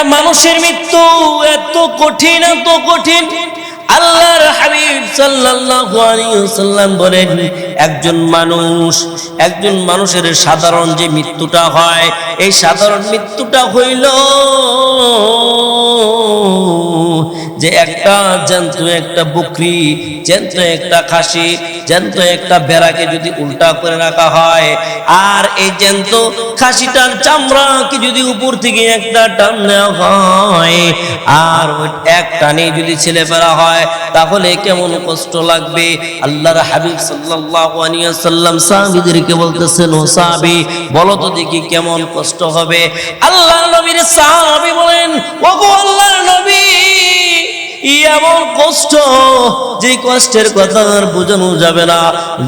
একটা মানুষের মৃত্যু এত কঠিন এত কঠিন। আল্লাহর হাবিব সাল্লাল্লাহু আলাইহি ওয়াসাল্লাম বলেন, একজন মানুষ, একজন মানুষের সাধারণ যে মৃত্যুটা হয়, এই সাধারণ মৃত্যুটা হইল যে একটা জ্যান্ত একটা বকরি জ্যান্ত একটা খাসি জ্যান্ত একটা বেড়াকে যদি উল্টা করে রাখা হয়, আর এই জ্যান্ত খাসিটার চামড়াকে যদি উপর থেকে একটা টান নেওয়া হয়, আর এক টানে যদি ছেলে ফেলা হয়, তাহলে কেমন কষ্ট লাগবে? আল্লাহর হাবিব সাল্লাল্লাহু আলাইহি ওয়াসাল্লাম সাহাবীদেরকে বলতেছেন, ও সাহাবী, বলো তো দেখি কেমন কষ্ট হবে? আল্লাহর নবীর সাহাবী বলেন, ওগো আল্লাহর নবী! এমন কষ্ট যে কষ্টের কথা আর বোঝানো যাবে না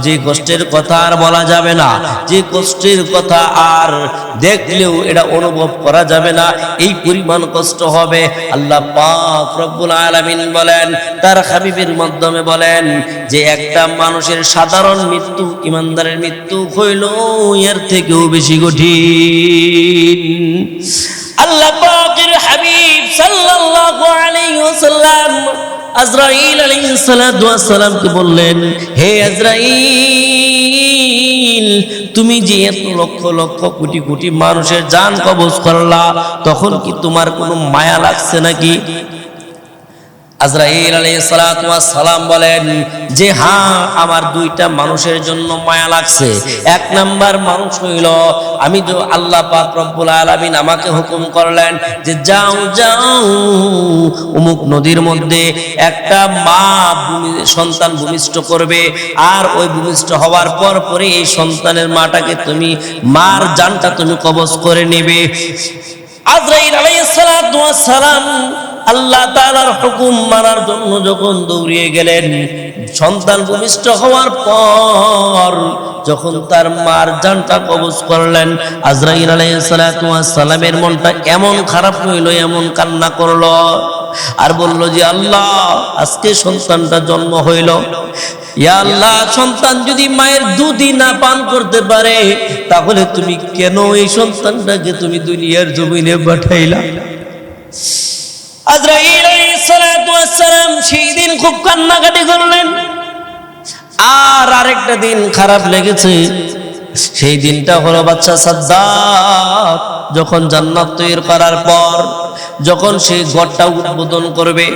যে কষ্টের কথা আর বলা যাবে না যে কষ্টের কথা আর দেখলেও এটা অনুভব করা যাবে না, এই পরিমাণ কষ্ট হবে। আল্লাহ বলেন, তার হাবিবের মাধ্যমে বলেন যে, একটা মানুষের সাধারণ মৃত্যু, ইমানদারের মৃত্যু হইল এর থেকেও বেশি কঠিন। আল্লাহ সাল্লাল্লাহু আলাইহি ওয়াসাল্লাম আজরাইল আলাইহিস সালাতু ওয়াস সালামকে বললেন, হে আজরাইল, তুমি যে এত লক্ষ লক্ষ কোটি কোটি মানুষের জান কবজ করলা, তখন কি তোমার কোনো মায়া লাগছে নাকি? আজরাইল আলাইহিস সালাম বলেন, যে হ্যাঁ আমার দুইটা মানুষের জন্য মায়া লাগছে। এক নাম্বার মানুষ হইল, আমি তো আল্লাহ পাক রব্বুল আলামিন আমাকে হুকুম করলেন যে যাও যাও অমুক নদীর মধ্যে, একটা মা সন্তান ভূমিষ্ঠ করবে। আর ওই ভূমিষ্ঠ হওয়ার পর পরে এই সন্তানের মাটাকে তুমি, মার জানটা তুমি কবজ করে নেবে। আজরাইল আলাইহিস সালাম আল্লাহ তাআলার হুকুম মানার জন্য যখন দৌড়িয়ে গেলেন, সন্তান ভূমিষ্ঠ হওয়ার পর যখন তার মার জানটা কবজ করলেন, আজরাইল সালামের মনটা এমন খারাপ হইল, এমন কান্না করল আর বলল যে, আল্লাহ, আজকে সন্তানটা জন্ম হইল। ইয়া আল্লাহ, সন্তান যদি মায়ের দুধই না পান করতে পারে, তাহলে তুমি কেন এই সন্তানটাকে তুমি দুনিয়ার জমিনে পাঠাইলা? সালাম সেই দিন খুব কান্নাকাটি আর আরেকটা দিন খারাপ লেগেছে। সেই দিনটা হলো বাচ্চা সাদ্দাত যখন জান্নাত তৈরি করার পর যখন সে ঘরটা উদ্বোধন করবে,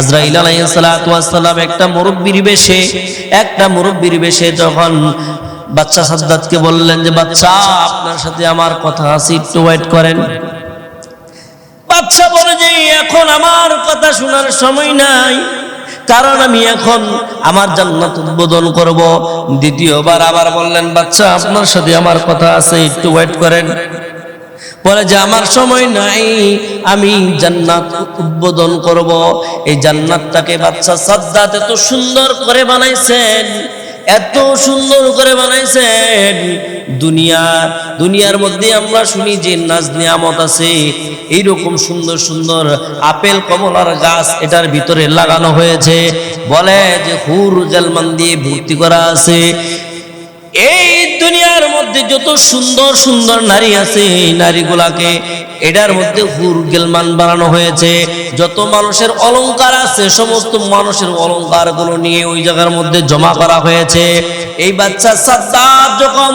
আজরাইল আলাইহিস সালাতু ওয়াস সালাম একটা মুরব্বির বেশে, একটা মুরব্বির বেশে যখন বাচ্চা সাদ্দাতকে বললেন যে, বাচ্চা, আপনার সাথে আমার কথা আছে, একটু ওয়েট করেন। বাচ্চা বলে যে এখন আমার কথা শোনার সময় নাই। কারণ আমি এখন আমার জান্নাত উদ্বোধন করব। দ্বিতীয়বার আবার বললেন, বাচ্চা, আপনার সাথে আমার কথা আছে, একটু ওয়েট করেন। বলে যে, আমার সময় নাই, আমি জান্নাত উদ্বোধন করব। এই জান্নাতটাকে বাচ্চা সাদ্দাত এত সুন্দর করে বানাইছেন। এত সুন্দর করে বানাইছেন। দুনিয়া, দুনিয়ার মধ্যে আমরা শুনি যে নাজ নিয়ামত আছে। এইরকম সুন্দর সুন্দর আপেল, কমলার গাছ এটার ভিতরে লাগানো হয়েছে। বলে যে হুর জালমান দিয়ে ভর্তি করা আছে। এই দুনিয়ার মধ্যে যত সুন্দর সুন্দর নারী আছে, এই নারীগুলাকে এটার মধ্যে হুর গেলমান বানানো হয়েছে। যত মানুষের অলংকার আছে, সমস্ত মানুষের অলংকারগুলো নিয়ে ওই জায়গার মধ্যে জমা করা হয়েছে। এই বাচ্চা সাদ্দাত যখন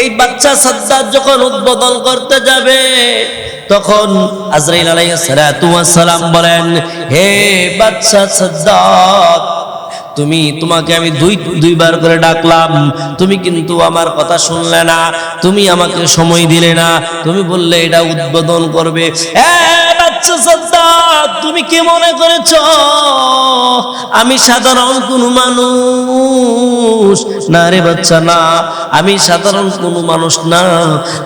এই বাচ্চা সাদ্দাত যখন উদ্বোধন করতে যাবে, তখন আজরাইল আলাইহিস সালাম বলেন, হে বাচ্চা সাদ্দাত তুমি, তোমাকে আমি দুই, দুইবার করে ডাকলাম। তুমি কিন্তু আমার কথা শুনলে না। তুমি আমাকে সময় দিলে না। তুমি বললে, এটা উদ্বোধন করবে। তুমি কি মনে করেছ? আমি সাধারণ কোন মানুষ না রে বাচ্চা, না। আমি সাধারণ কোন মানুষ না।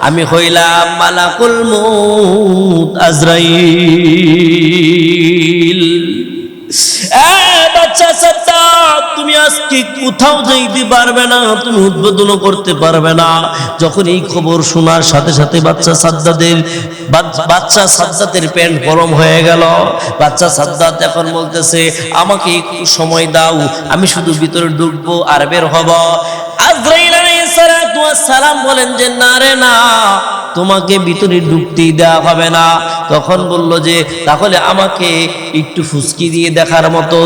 আমি হইলাম মালাকুল মউত আজরাইল। বাচ্চা তুমি আজকে কোথাও যাইতে পারবে না, তুমি উদ্বোধন করতে পারবে না। যখন এই খবর শোনার সাথে সাথে বাচ্চা সাদ্দাদের বাচ্চা সাদ্দাতের প্যান্ট গরম হয়ে গেল। বাচ্চা সাদ্দাত এখন বলতেছে, আমাকে একটু সময় দাও, আমি শুধু ভিতরে ঢুকবো আর বের হব। আজরাইল সালাম বলেন যে, না রে, না, তোমাকে ভিতরে ঢুকতেই দেওয়া হবে না। তখন বলল যে, তাহলে আমাকে একটু ফুসকি দিয়ে দেখার মতো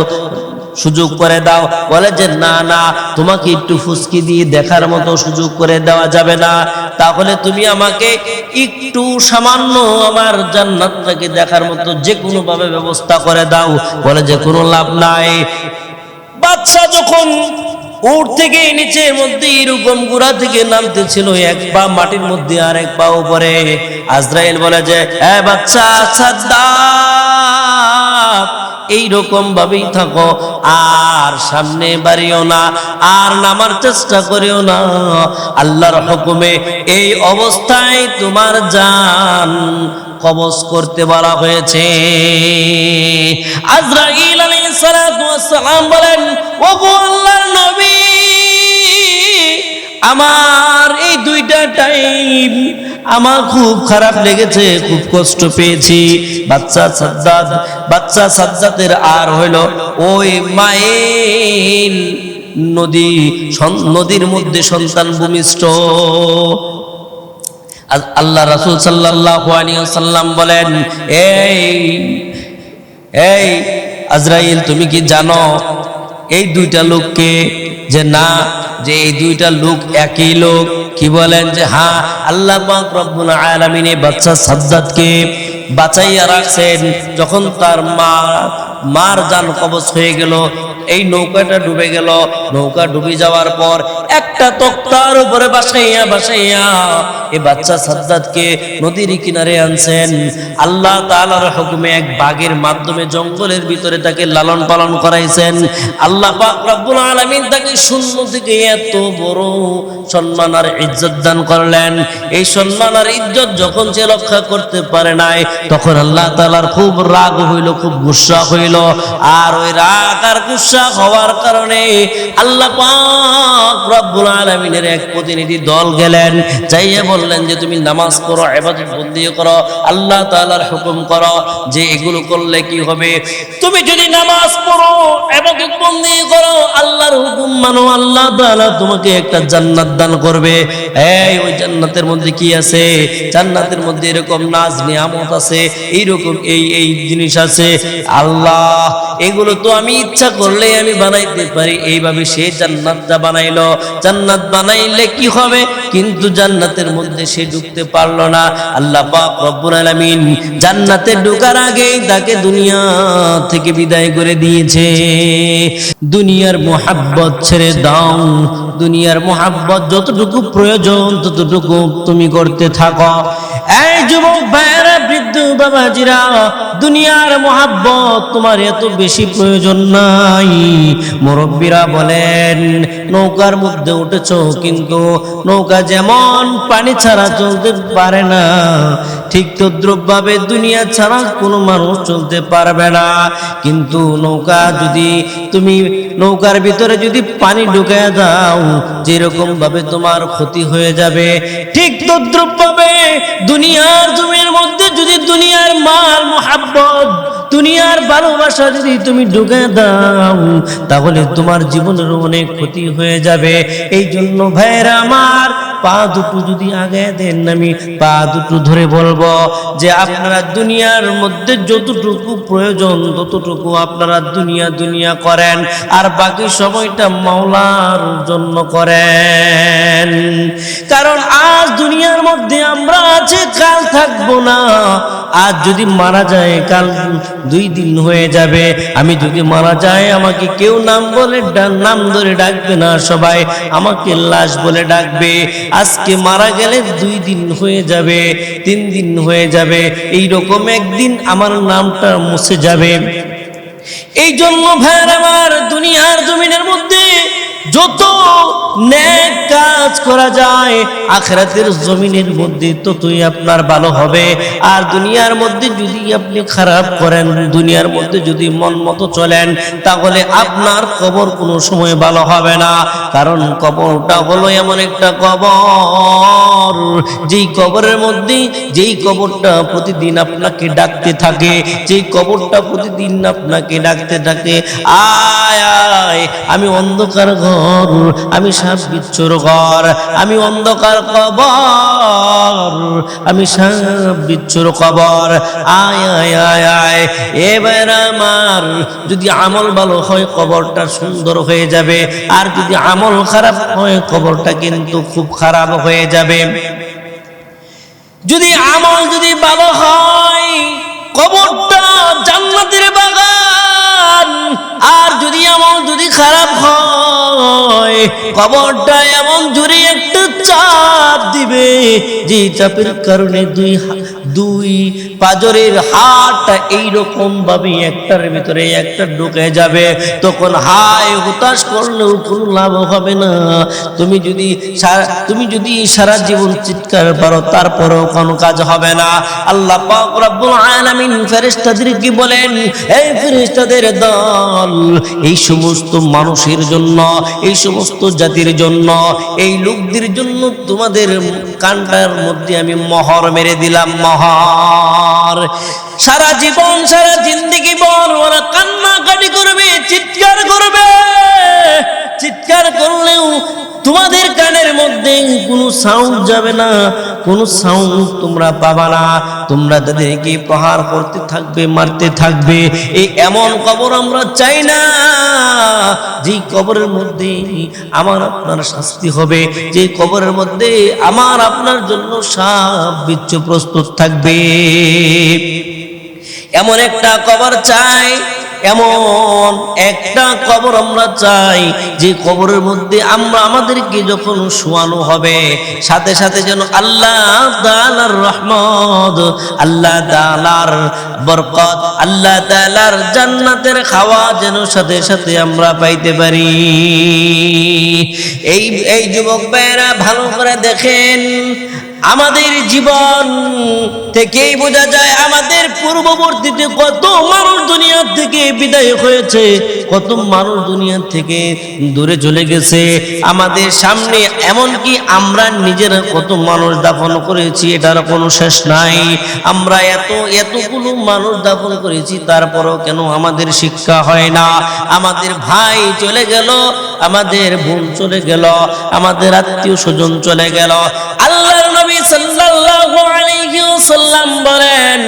সুযোগ করে দাও। বলে যে, না না, তোমাকে একটু ফুসকি দিয়ে দেখার মতো সুযোগ করে দেওয়া যাবে না। তাহলে তুমি আমাকে একটু সামান্য আমার জান্নাতটাকে দেখার মতো যে কোনো ভাবে ব্যবস্থা করে দাও। বলে যে, কোনো লাভ নাই। বাচ্চা যখন উঠ থেকে নিচের মধ্যে এরকম গুড়া থেকে নামতেছিল, এক পা মাটির মধ্যে আর এক পা উপরে। আজরাইল বলে যে হ্যাঁ বাচ্চা সাদ্দাত এইরকম ভাবেই থাকো, আর সামনে বাড়িও না, আর নামার চেষ্টা করিও না। আল্লাহর হুকুমে এই অবস্থায় তোমার জান কবজ করতে বলা হয়েছে। আজরাইল আলাইহিস সালাম বলেন ওগো আল্লাহর নবী, আমার এই দুইটা টাইম আমার খুব খারাপ লেগেছে, খুব কষ্ট পেয়েছি। বাচ্চা সাদ্দাত বাচ্চা সাদ্দাতের আর হইল ওই মায়ের নদী নদীর মধ্যে সন্তান ভূমিষ্ঠ। আল- আল্লাহ রাসূল সাল্লাল্লাহু আলাইহি সাল্লাম বলেন, এই এই আজরাইল, তুমি কি জানো এই দুইটা লোককে যে না, যে এই দুইটা লোক একই লোক, কি বলেন যে হ্যাঁ আল্লাহ পাক রব্বুল আলামিন বাচ্চা সাদ্দাতকে বাঁচাইয়া রাখছেন। যখন তার মা, মার জান কবচ হয়ে গেল, এই নৌকাটা ডুবে গেল। নৌকা ডুবে যাওয়ার পর একটা তক্তার উপরে বাসাইয়া বাসাইয়া এই বাচ্চা সাদ্দাতকে নদীর কিনারে আনছেন। আল্লাহ তাআলার হুকুমে এক বাঘের মাধ্যমে জঙ্গলের ভিতরে তাকে লালন পালন করাইছেন। আল্লাহ রব্বুল আলামিন তাকে শূন্য থেকে এত বড় সম্মান আর ইজ্জত দান করলেন। এই সম্মান আর ইজ্জত যখন সে রক্ষা করতে পারে নাই তখন আল্লাহ তাআলার খুব রাগ হইল, খুব গুসা হইল। আর ওই রাগ আর গুসা হওয়ার কারণে আল্লাহ রব্বুল আলামিনের এক প্রতিনিধি দল গেলেন, যাইয়া বললেন যে, তুমি নামাজ পড়ো, ইবাদত বন্দি করো, আল্লাহ তাআলার হুকুম করো যে, এগুলো করলে কি হবে? তুমি যদি নামাজ পড়ো, ইবাদত বন্দি করো, আল্লাহর হুকুম মানো, আল্লাহ তাআলা তোমাকে একটা জান্নাত দান করবে। এই, ওই জান্নাতের মধ্যে কি আছে? জান্নাতের মধ্যে এরকম নাজ নিয়ামত আছে, এইরকম এই এই জিনিস আছে। আল্লাহ, এগুলো তো আমি ইচ্ছা করলে আমি বানাইতে পারি। এইভাবে সে জান্নাতটা বানাইলো, জান্নাত বানাইলে কি হবে? কিন্তু জান্নাতের মধ্যে সে ঢুকতে পারল না। আল্লাহ পাক রব্বুল আলামিন জান্নাতে ঢোকার আগেই তাকে দুনিয়া থেকে বিদায় করে দিয়েছে। দুনিয়ার মোহাব্বত ছেড়ে দাও। দুনিয়ার মোহাব্বত যতটুকু প্রয়োজন, ততটুকু তুমি করতে থাকো। এই যুবক ভাইয়েরা বৃদ্ধ বাবাজিরা, দুনিয়ার মোহাব্বত তোমার এত বেশি প্রয়োজন নাই। মুরব্বীরা বলেন, নৌকার মধ্যে উঠেছ কিন্তু নৌকা যেমন পানি ছাড়া চলতে পারে না ঠিক তদ্রুপভাবে দুনিয়া ছাড়া কোনো মানুষ চলতে পারবে না। কিন্তু নৌকা যদি তুমি, নৌকার ভিতরে যদি পানি ঢুকায় দাও যেরকম ভাবে তোমার ক্ষতি হয়ে যাবে, ঠিক তদ্রুপভাবে দুনিয়ার জমির মধ্যে যদি দুনিয়ার মাল, মোহাব্বত দুনিয়ার ভালোবাসা যদি তুমি ঢুকে দাও, তাহলে তোমার জীবনের অনেক ক্ষতি হয়ে যাবে। এই জন্য ভাইয়েরা আমার, পা দুটো যদি আগে দেন, আমি পা দুটো ধরে বলব যে আপনারা দুনিয়ার মধ্যে যতটুকু প্রয়োজন, ততটুকু আপনারা দুনিয়া দুনিয়া করেন, আর বাকি সময়টা মাওলার জন্য করেন। কারণ আজ দুনিয়ার মধ্যে আমরা আছি, কাল থাকব না। আজ যদি মারা যায়, কাল দুই দিন হয়ে যাবে। আমি যদি মারা যাই, আমাকে কেউ নাম বলে নাম ধরে ডাকবে না সবাই। আমাকে লাশ বলে ডাকবে। আজকে মারা গেলে দুই দিন হয়ে যাবে, তিন দিন হয়ে যাবে। এই রকম একদিন আমার নামটা মুছে যাবে। এই জন্য ভাইয়ের আমার দুনিয়ার জমিনের মধ্যে যত নেক কাজ করা যায়, আখরাতের জমিনের মধ্যে ততই আপনার ভালো হবে। আর দুনিয়ার মধ্যে যদি আপনি খারাপ করেন, দুনিয়ার মধ্যে যদি মন মতো চলেন, তাহলে আপনার কবর কোনো সময় ভালো হবে না। কারণ কবরটা হলো এমন একটা কবর। যেই কবরের মধ্যে, যেই কবরটা প্রতিদিন আপনাকে ডাকতে থাকে, যেই কবরটা প্রতিদিন আপনাকে ডাকতে থাকে, আয় আয় আমি অন্ধকার ঘর ঘর আমি সাপ ঘর, আমি অন্ধকার কবর, আমি কবর। আয় আয় আয় আয়, এবার আমার যদি আমল ভালো হয়, কবরটা সুন্দর হয়ে যাবে। আর যদি আমল খারাপ হয়, কবরটা কিন্তু খুব খারাপ হয়ে যাবে। যদি আমল যদি ভালো হয়, কবরটা জান্নাতের বাগান আর যদি খারাপ হয় কবরটা এমন জুড়ে একটা চাপ দিবে যে চাপের কারণে দুই দুই পাজরের হাতটা এইরকম ভাবে একটার ভিতরে একটা ঢুকে যাবে, তখন হায় হতাশ করলেও কোনো লাভ হবে না। তুমি যদি তুমি যদি সারা জীবন চিৎকার পারো তারপরেও কোনো কাজ হবে না। আল্লাহ আলামিন ফেরেশতাদেরকে বলেন, এই দল, এই সমস্ত মানুষের জন্য, এই সমস্ত জাতির জন্য, এই লোকদের জন্য তোমাদের কানটার মধ্যে আমি মহর মেরে দিলাম মহর সারা জীবন, সারা জিন্দগি বল, ওরা কান্নাকাটি করবে, চিৎকার করবে। চিৎকার করলেও তোমাদের কানের মধ্যে কোনো সাউন্ড যাবে না, কোনো সাউন্ড তোমরা পাবা না। তোমরা তাদেরকে প্রহার করতে থাকবে, মারতে থাকবে। এই এমন কবর আমরা চাই না। যে কবরের মধ্যে আমার আপনার শাস্তি হবে যে কবরের মধ্যে আমার আপনার জন্য সাপ বিচ্ছু প্রস্তুত থাকবে। এমন একটা কবর চাই, এমন একটা কবর আমরা চাই, যে কবরের মধ্যে আমরা আমাদেরকে যখন শোয়ানো হবে, সাথে সাথে যেন আল্লাহ তাআলার রহমত, আল্লাহ তাআলার বরকত, আল্লাহ তাআলার জান্নাতের খাওয়া যেন সাথে সাথে আমরা পাইতে পারি। এই এই যুবক ভাইয়েরা, ভালো করে দেখেন আমাদের জীবন থেকেই বোঝা যায় আমাদের পূর্ববর্তীতে কত মানুষ দুনিয়া থেকে বিদায় হয়েছে, কত মানুষ দুনিয়া থেকে দূরে চলে গেছে। আমাদের সামনে এমনকি আমরা নিজেরা কত মানুষ দাফন করেছি, এটার কোনো শেষ নাই। আমরা এত, এতগুলো মানুষ দাফন করেছি, তারপরও কেন আমাদের শিক্ষা হয় না? আমাদের ভাই চলে গেল, আমাদের বোন চলে গেল, আমাদের আত্মীয় স্বজন চলে গেল। সাল্লাল্লাহু ওয়াসাল্লাম বলেন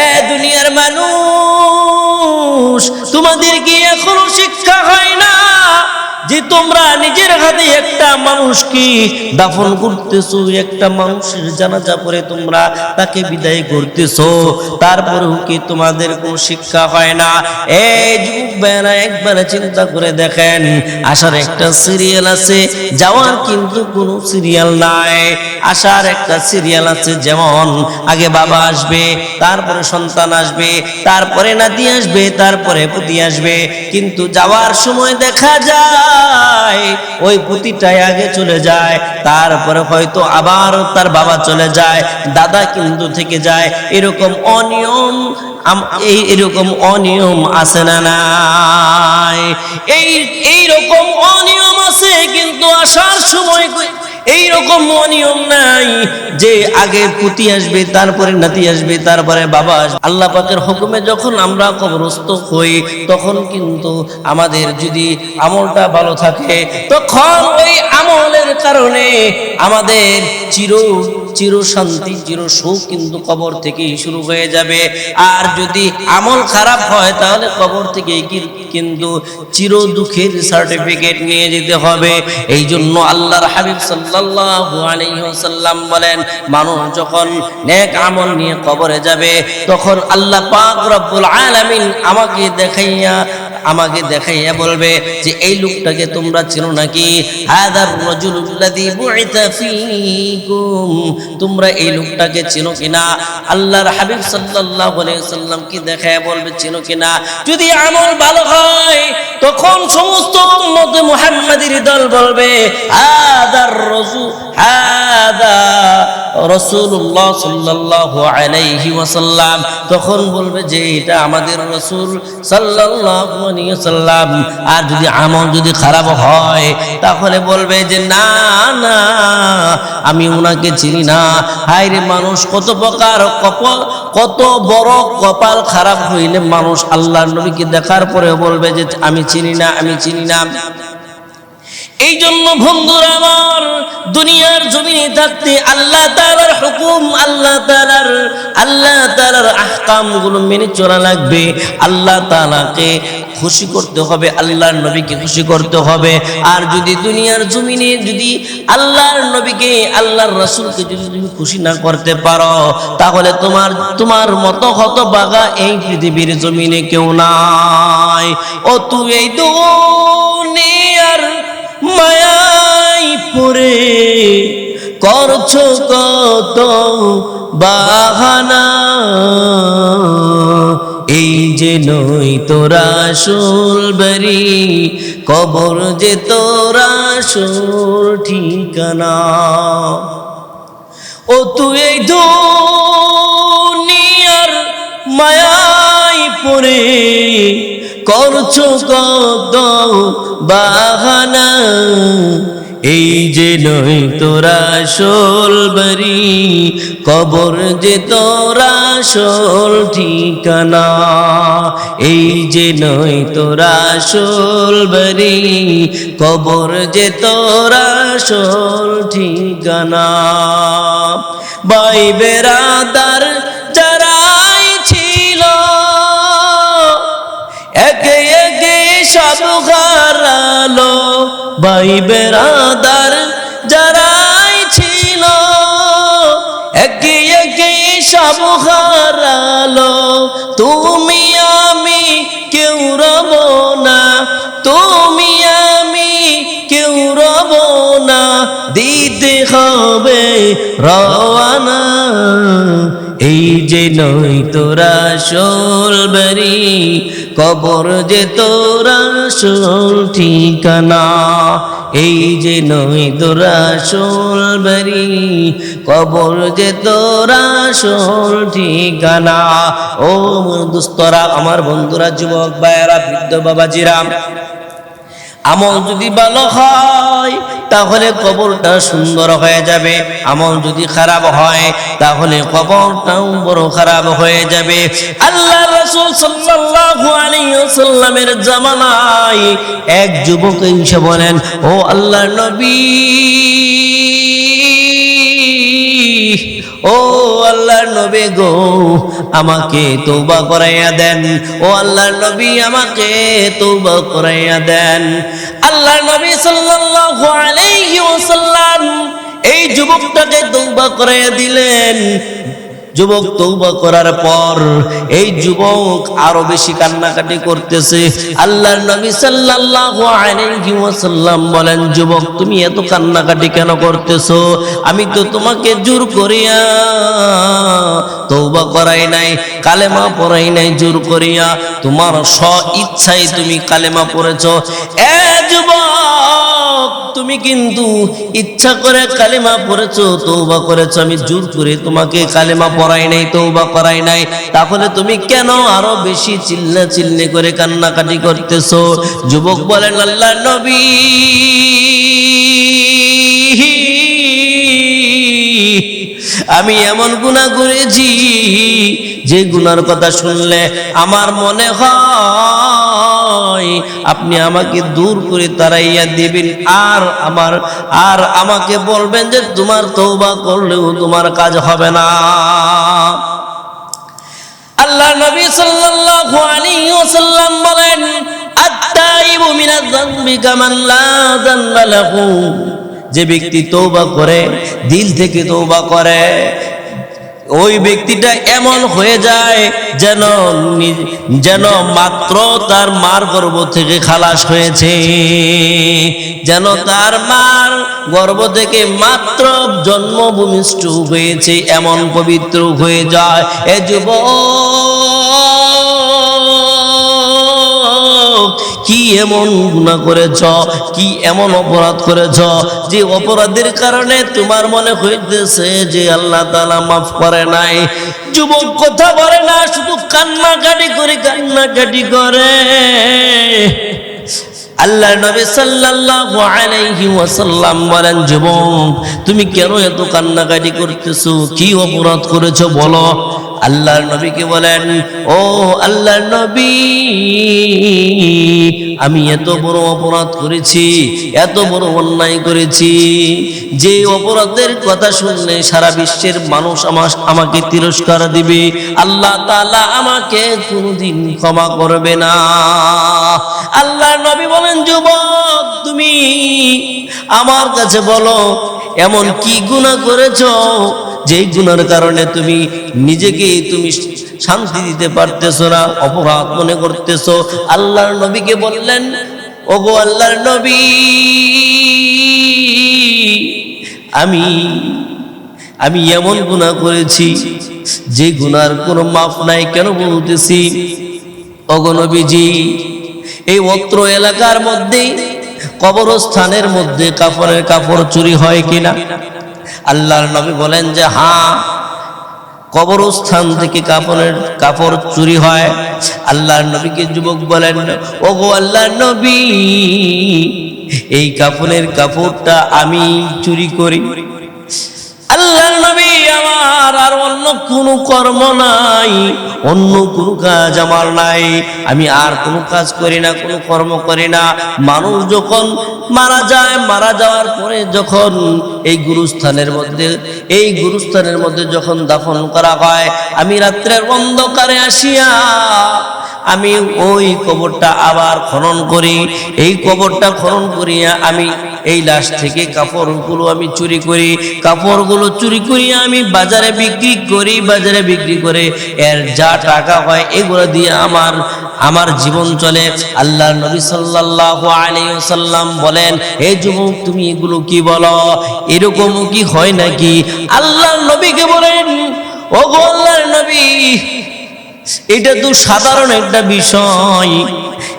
এ দুনিয়ার মানুষ তোমাদের কি এখনও শিক্ষা হয় না যে তোমরা নিজের হাতে একটা মানুষকে দাফন করতেছো, একটা মানুষের জানাজা পরে তোমরা তাকে বিদায় করতেছো, তারপরেও কি তোমাদের কোনো শিক্ষা হয় না? এই যুবক ভাইয়েরা, একবারে চিন্তা করে দেখেন আসার একটা সিরিয়াল আছে, যাওয়ার কিন্তু কোনো সিরিয়াল নাই। আসার একটা সিরিয়াল আছে যেমন, আগে বাবা আসবে, তারপরে সন্তান আসবে, তারপরে নাতি আসবে, তারপরে পুতি আসবে, কিন্তু যাওয়ার সময় দেখা যায় ওই পুঁতিটাই আগে চলে যায়, তারপরে হয়তো আবার তার বাবা চলে যায়, দাদা কিন্তু থেকে যায়, এরকম অনিয়ম এই এরকম অনিয়ম আছে না নাই? এই এইরকম অনিয়ম আছে, কিন্তু আসার সময় এইরকম অনিয়ম নাই যে আগে পুতি আসবে, তারপরে নাতি আসবে, তারপরে বাবা আসবে। আল্লাহ পাকের হুকুমে যখন আমরা কবরস্থ হই, তখন কিন্তু আমাদের যদি আমলটা ভালো থাকে, তখন ওই আমলের কারণে আমাদের চির চির শান্তি, চির সুখ কিন্তু কবর থেকেই শুরু হয়ে যাবে। আর যদি আমল খারাপ হয়, তাহলে কবর থেকেই কি- কিন্তু চির দুঃখের সার্টিফিকেট নিয়ে যেতে হবে। এই জন্য আল্লাহর হাবিব সাল্লাল্লাহু আলাইহি ওয়াসাল্লাম বলেন, মানুষ যখন নেক আমল নিয়ে কবরে যাবে, তখন আল্লাহ পাক রব্বুল আলামিন আমাকে দেখাইয়া আমাকে দেখাইয়া বলবে যে এই লোকটাকে তোমরা চিনো নাকি? তোমরা এই লোকটাকে চিনো কিনা? আল্লাহর হাবিব ওয়াসাল্লাম কি দেখায় বলবে, চিনো কিনা? যদি আমল ভালো হয়, তখন সমস্ত মুহাম্মাদির দল বলবে হাদার রাজুল হাদা রাসূলুল্লাহ সাল্লাল্লাহু আলাইহি ওয়াসাল্লাম। তখন বলবে যে এটা আমাদের রসুল সাল্লাল্লাহু ওয়াসাল্লাম আর যদি আমল যদি খারাপ হয়, তাহলে বলবে যে, না না, আমি ওনাকে চিনি না। হায় রে মানুষ, কত প্রকার কপাল, কত বড় কপাল খারাপ হইলে মানুষ আল্লাহ নবীকে দেখার পরে বলবে যে, আমি চিনি না, আমি চিনি না। এই জন্য বন্ধুরা আমার, দুনিয়ার জমিনে থাকতে আল্লাহ তাআলার হুকুম, আল্লাহ তাআলার আল্লাহ তাআলার আহকামগুলো মেনে চলা লাগবে। আল্লাহ তাআলাকে খুশি করতে হবে আল্লাহর নবীকে খুশি করতে হবে। আর যদি দুনিয়ার জমিনে যদি আল্লাহর নবীকে, আল্লাহর রাসূলকে যদি তুমি খুশি না করতে পারো, তাহলে তোমার তোমার মতো হত বাগা এই পৃথিবীর জমিনে কেউ নাই। ও তুই এই দুনিয়ার মায়াই পড়ে করছ কত বাহানা? এই যে নই তোরা শুলবারি কবর যে তোরা সুর ঠিকানা। ও তুই এই দুনিয়ার পড়ে করছ কত বাহানা। এই যে নই তোরা শোলবারি কবর যে তোরা শোল ঠিকানা। এই যে নই তোরা শোলবারি কবর যে তোরা শোল ঠিকানা। বাই বেরাদার বেরাদার যারাই ছিল। একে একে সব হারালো। তুমি আমি কেউ রব না, তুমি আমি কেউ রব না। দিতে হবে রওয়ানা। এই যে নই তোরা শোলবারি কবর যে তোরা শোল ঠিকানা। এই যে নই তোরা শোলবারি কবর যে তোরা শোল ঠিকানা। ও দুস্তরা আমার বন্ধুরা, যুবক বায়রা বৃদ্ধ বাবাজিরা, আমল যদি ভালো হয় তাহলে কবরটা সুন্দর হয়ে যাবে। আমল যদি খারাপ হয়, তাহলে কবরটাও বড় খারাপ হয়ে যাবে। আল্লাহ রাসূল সাল্লাল্লাহু আলাইহি ওয়াসাল্লামের জামানায় এক যুবক এসে বলেন, ও আল্লাহর নবী, ও আল্লাহর নবী গো, আমাকে তৌবা করাইয়া দেন। ও আল্লাহর নবী, আমাকে তৌবা করাইয়া দেন। আল্লাহর নবী সাল্লাল্লাহু আলাইহি ওয়াসাল্লাম এই যুবকটাকে তওবা করে দিলেন। যুবক তৌবা করার পর এই যুবক আরও বেশি কান্নাকাটি করতেছে। আল্লাহর নবী সাল্লাল্লাহু আলাইহি ওয়াসাল্লাম বলেন, যুবক, তুমি এত কান্নাকাটি কেন করতেছো? আমি তো তোমাকে জোর করিয়া তৌবা করাই নাই, কালেমা পড়াই নাই, জোর করিয়া। তোমার স্ব ইচ্ছায় তুমি কালেমা পড়েছো। এ যুবক তুমি কিন্তু ইচ্ছা করে কালেমা পড়েছো তৌবা করেছ, আমি জোর করে তোমাকে কালেমা পড়াই নাই তৌবা করাই নাই। তাহলে তুমি কেন আরও বেশি চিল্লা চিল্লি করে কান্নাকাটি করতেছো? যুবক বলেন, আল্লাহ নবী, আমি এমন গুণা করেছি যে গুনার কথা শুনলে আমার মনে হয় আপনি আমাকে দূর করে তারাইয়া দিবেন। আর আমার, আর আমাকে বলবেন যে তোমার তৌবা করলেও তোমার কাজ হবে না। আল্লাহ নবী সাল্লাল্লাহু আলাইহি ওয়াসাল্লাম বলেন, আত-তাইবু মিনাজ যামবি কামান লা যানবা লাহু। যে ব্যক্তি তৌবা করে, দিল থেকে তৌবা করে ওই ব্যক্তিটা এমন হয়ে যায় যেন যেন মাত্র তার মার গর্ব থেকে খালাস হয়েছে। যেন তার মার গর্ভ থেকে মাত্র জন্মভূমিষ্ঠ হয়েছে, এমন পবিত্র হয়ে যায়। এ যুবক কি এমন গুণা করেছ? কি এমন অপরাধ করেছ? যে অপরাধের কারণে তোমার মনে হইতেছে যে আল্লাহ তাআলা মাফ করে নাই। যুবক কথা বলে না, শুধু কান্নাকাটি করে কান্নাকাটি করে। আল্লাহ নবী সাল্লাল্লাহু আলাইহি ওয়াসাল্লাম বলেন, যুবক, তুমি কেন এত কান্নাকাটি করতেছো? কি অপরাধ করেছ বলো? আল্লাহর নবীকে বলেন, ও আল্লাহর নবী, আমি এত বড় অপরাধ করেছি, এত বড় অন্যায় করেছি। যে অপরাধের কথা শুনলে সারা বিশ্বের মানুষ আমার, আমাকে তিরস্কার দিবে। আল্লাহ তাআলা আমাকে কোনোদিন ক্ষমা করবে না। আল্লাহর নবী বলেন, যুবক, তুমি আমার কাছে বলো, এমন কি গুনাহ করেছ? যেই গুণার কারণে তুমি নিজেকে তুমি শান্তি দিতে পারতেছো না, অপরাধ মনে করতেছো, আল্লাহর নবীকে বললেন, ওগো আল্লাহর নবী, আমি আমি এমন গুনাহ করেছি যে গুনার কোনো মাপ নাই, কেন বলতেছি? ওগো নবীজি, এই অত্র এলাকার মধ্যে, কবরস্থানের মধ্যে কাপড়ের কাপড় চুরি হয় কিনা? আল্লাহর নবী বলেন যে হ্যাঁ কবরস্থান থেকে কাপড়ের কাপড় চুরি হয়। আল্লাহর নবীকে যুবক বলেন ও গো আল্লাহর নবী, এই কাপড়ের কাপড়টা আমি চুরি করি। আল্লাহর নবী আমার আর অন্য কোনো কর্ম নাই, অন্য কোনো কাজ আমার নাই। আমি আর কোনো কাজ করি না, কোন কর্ম করি না। মানুষ যখন মারা যায়, মারা যাওয়ার পরে যখন এই গুরুস্থানের মধ্যে, এই গুরুস্থানের মধ্যে যখন দাফন করা হয়, আমি রাত্রের অন্ধকারে আসিয়া আমি ওই কবরটা আবার খনন করি। এই কবরটা খনন করিয়া আমি এই লাশ থেকে কাপড়গুলো আমি চুরি করি। কাপড়গুলো চুরি করিয়া আমি বাজারে বিক্রি করি। বাজারে বিক্রি করে এর যা টাকা হয় এগুলো দিয়ে আমার আমার জীবন চলে। আল্লাহ নবী সাল্লাল্লাহু আলাইহি ওয়াসাল্লাম বলেন, হে যুবক, তুমি এগুলো কি বলো? এরকম কি হয় নাকি? আল্লাহ নবীকে বলেন ও গো আল্লাহর নবী এটা তো সাধারণ একটা বিষয়।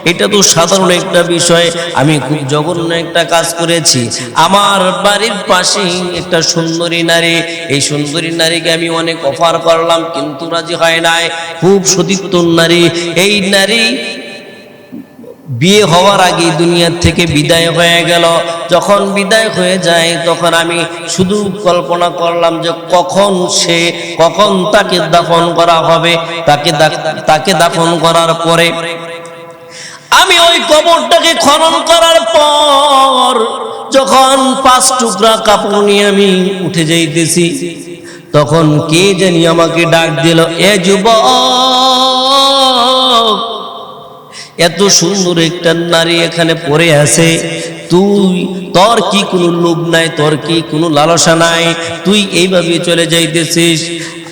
এটা তো সাধারণ একটা বিষয়। আমি খুব জঘন্য একটা কাজ করেছি। আমার বাড়ির পাশে একটা সুন্দরী নারী, এই সুন্দরী নারীকে আমি অনেক অফার করলাম, কিন্তু রাজি হয় নাই। খুব সতীত্ব নারী। এই নারী বিয়ে হওয়ার আগে দুনিয়ার থেকে বিদায় হয়ে গেল। যখন বিদায় হয়ে যায়, তখন আমি শুধু কল্পনা করলাম যে কখন সে, কখন তাকে দাফন করা হবে, তাকে তাকে দাফন করার পরে আমি ওই কবরটাকে খনন করার পর যখন পাঁচ টুকরা কাপড় নিয়ে আমি উঠে যাইতেছি, তখন কে জানি আমাকে ডাক দিল, এ যুবক এত সুন্দর একটা নারী এখানে পড়ে আছে। তুই, তোর কি কোনো লোভ নাই, তোর কি কোনো লালসা নাই? তুই এইভাবে চলে যাইতেছিস।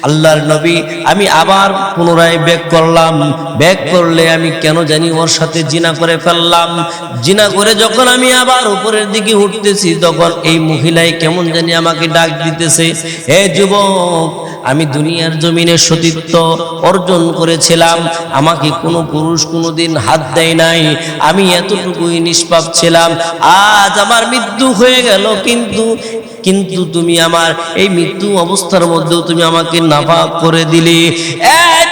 আল্লাহর নবী, আমি আবার পুনরায় ব্যাক করলাম। ব্যাক করলে আমি কেন জানি ওর সাথে জিনা করে ফেললাম। জিনা করে যখন আমি আবার উপরের দিকে উঠতেছি, তখন এই মহিলাই কেমন জানি আমাকে ডাক দিতেছে হে যুবক, আমি দুনিয়ার জমিনে সতীত্ব অর্জন করেছিলাম, আমাকে কোনো পুরুষ কোনোদিন হাত দেয় নাই, আমি এতটুকুই নিষ্পাপ ছিলাম, আজ আমার মৃত্যু হয়ে গেল, কিন্তু কিন্তু তুমি আমার এই মৃত্যু অবস্থার মধ্যেও তুমি আমাকে নাপাক করে দিলে।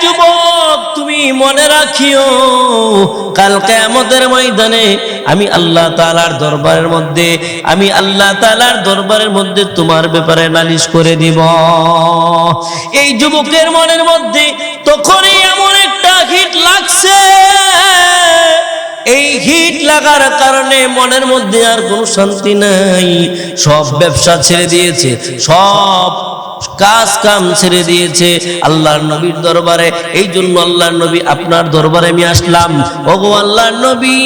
যুবক, তুমি মনে রাখিও, কাল কেয়ামতের ময়দানে আমি আল্লাহ তালার দরবারের মধ্যে, আমি আল্লাহ তালার দরবারের মধ্যে তোমার ব্যাপারে নালিশ করে দিব। এই যুবকের মনের মধ্যে তখনই এমন একটা হিট লাগছে। এই হিট লাগার কারণে মনের মধ্যে আর কোনো শান্তি নাই। সব ব্যবসা ছেড়ে দিয়েছে, সব কাজ কাম ছেড়ে দিয়েছে আল্লাহর নবীর দরবারে। এই জন্য আল্লাহর নবী আপনার দরবারে আমি আসলাম। ওগো আল্লাহর নবী,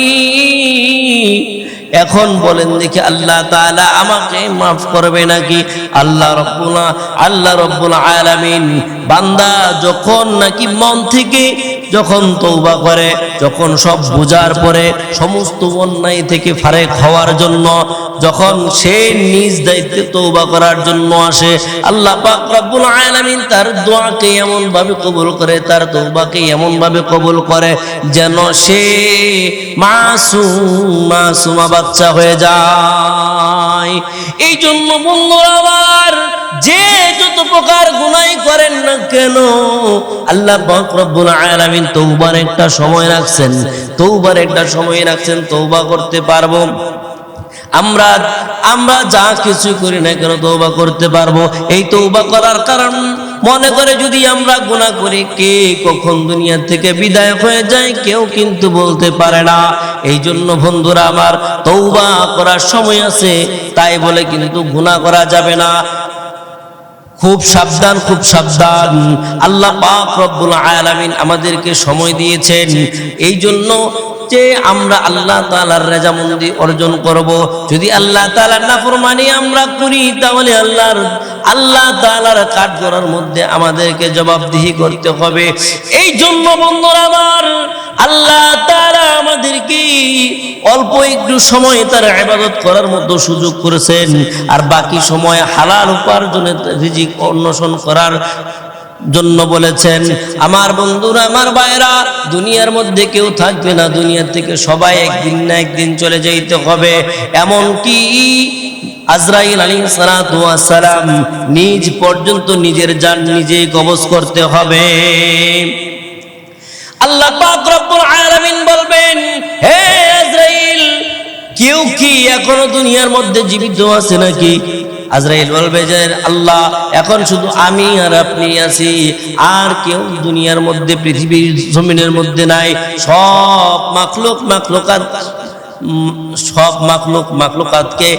এখন বলেন দেখি আল্লাহ তাআলা আমাকে মাফ করবে নাকি? আল্লাহ রব্বুল আল্লাহ রব্বুল আলামিন, বান্দা যখন নাকি মন থেকে যখন তৌবা করে, যখন সব বোঝার পরে, সমস্ত অন্যায় থেকে ফারেক হওয়ার জন্য, যখন সে নিজ দায়িত্বে তৌবা করার জন্য আসে, আল্লাহ পাক রব্বুল তার দোয়াকে এমন ভাবে কবুল করে, তার তৌবাকে এমন ভাবে কবুল করে, যেন সে মাসুম, মাসুমা বাচ্চা হয়ে যায়। এই জন্য বন্ধুরা আমার যে যত প্রকার গুনাই করেন না কেন, আল্লাহ রব্বুল আলামিন তৌবার একটা সময় রাখছেন। তৌবার একটা সময় রাখছেন তৌবা করতে পারব। আমরা আমরা যা কিছু করি না কেন তৌবা করতে পারব। এই তৌবা করার কারণ, মনে করে যদি আমরা গুনাহ করি, কে কখন দুনিয়া থেকে বিদায় হয়ে যায় কেউ কিন্তু বলতে পারে না। এই জন্য বন্ধুরা আমার তৌবা করার সময় আছে, তাই বলে কিন্তু গুনাহ করা যাবে না। খুব সাবধান খুব সাবধান। আল্লাহ পাক রব্বুল আলামিন আমাদেরকে সময় দিয়েছেন। এই জন্য যে আমরা আল্লাহ তাআলার রেজামন্দি অর্জন করব। যদি আল্লাহ তাআলার নাফরমানি আমরা করি, তাহলে আল্লাহর, আল্লাহ তাআলার কাজ করার মধ্যে আমাদেরকে জবাবদিহি করতে হবে। এই জন্য বন্ধুরা আমার, আল্লাহ তারা আমাদেরকে অল্প একটু সময় তার ইবাদত করার মতো সুযোগ করেছেন। আর বাকি সময় হালাল উপার্জনের রিজিক অন্বেষণ করার জন্য বলেছেন, আমার বন্ধুরা, আমার ভাইরা দুনিয়ার মধ্যে কেউ থাকবে না দুনিয়া থেকে সবাই একদিন না একদিন চলে যাইতে হবে। এমন কি আজরাইল আলী সালাম নিজ পর্যন্ত নিজের যান নিজেই কবজ করতে হবে। আল্লাহ বলবেন, হে আজরাইল, কেউ কি এখনও দুনিয়ার মধ্যে জীবিত আছে নাকি? আজরাইল বলবে যে, আল্লাহ, এখন শুধু আমি আর আপনি আছি। আর কেউ দুনিয়ার মধ্যে, পৃথিবীর জমিনের মধ্যে নাই। সব মাখলুক মাখলুকাত সব মাখলুক মাখলুকাতকে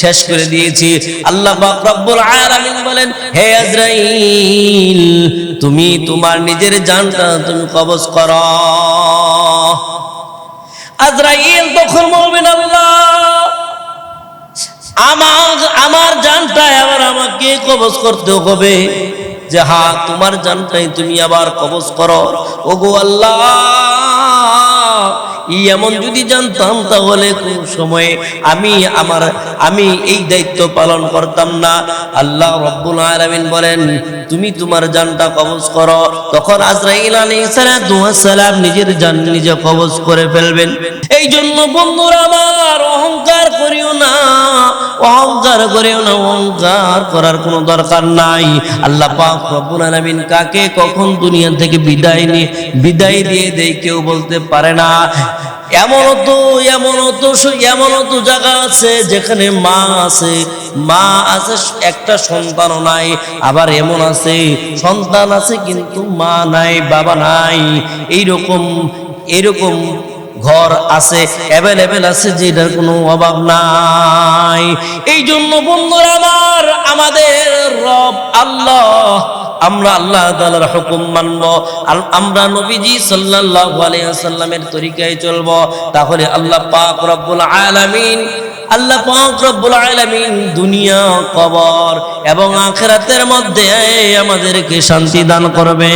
শেষ করে দিয়েছি। আল্লাহ রব্বুল আলামিন বলেন, হে আজরাইল, তুমি তোমার নিজের জানটা তুমি কবজ করো। আজরাইল তখন বলবেন, আল্লাহ আমার আমার জানটাই আবার আমাকে কবজ করতে হবে। যে হা, তোমার জানটাই তুমি আবার কবজ করো। ওগো আল্লাহ! এমন যদি জানতাম তাহলে কোন সময়ে আমি আমার, আমি এই দায়িত্ব পালন করতাম না। আল্লাহ রব্বুল আলামিন বলেন, তুমি তোমার জানটা কবজ করো। তখন আজরাইল সালাম নিজের জান নিজে কবজ করে ফেলবেন। এই জন্য বন্ধুরা আমার, অহংকার করিও না, অহংকার করিও না, অহংকার করার কোনো দরকার নাই। আল্লাহ পাক রব্বুল আলামিন কাকে কখন দুনিয়া থেকে বিদায় নিয়ে বিদায় দিয়ে দেয় কেউ বলতে পারে না। এমন তো এমন তো এমন তো জায়গা আছে যেখানে মা আছে। মা আছে, একটা সন্তানও নাই, আবার এমন আছে, সন্তান আছে কিন্তু মা নাই, বাবা নাই। এইরকম এরকম ঘর আছে অ্যাভেলেবেল আছে, যেটার কোনো অভাব নাই। এই জন্য বন্ধুরা আমার, আমাদের রব আল্লাহ, আমরা আল্লাহ তাআলার হুকুম মানব। আমরা নবীজি সাল্লাল্লাহু আলাইহি ওয়াসাল্লামের তরিকায় চলব। তাহলে আল্লাহ পাক রব্বুল আলামিন, আল্লাহ পাক রব্বুল আলামিন দুনিয়া, কবর এবং আখিরাতের মধ্যে আমাদেরকে শান্তি দান করবেন।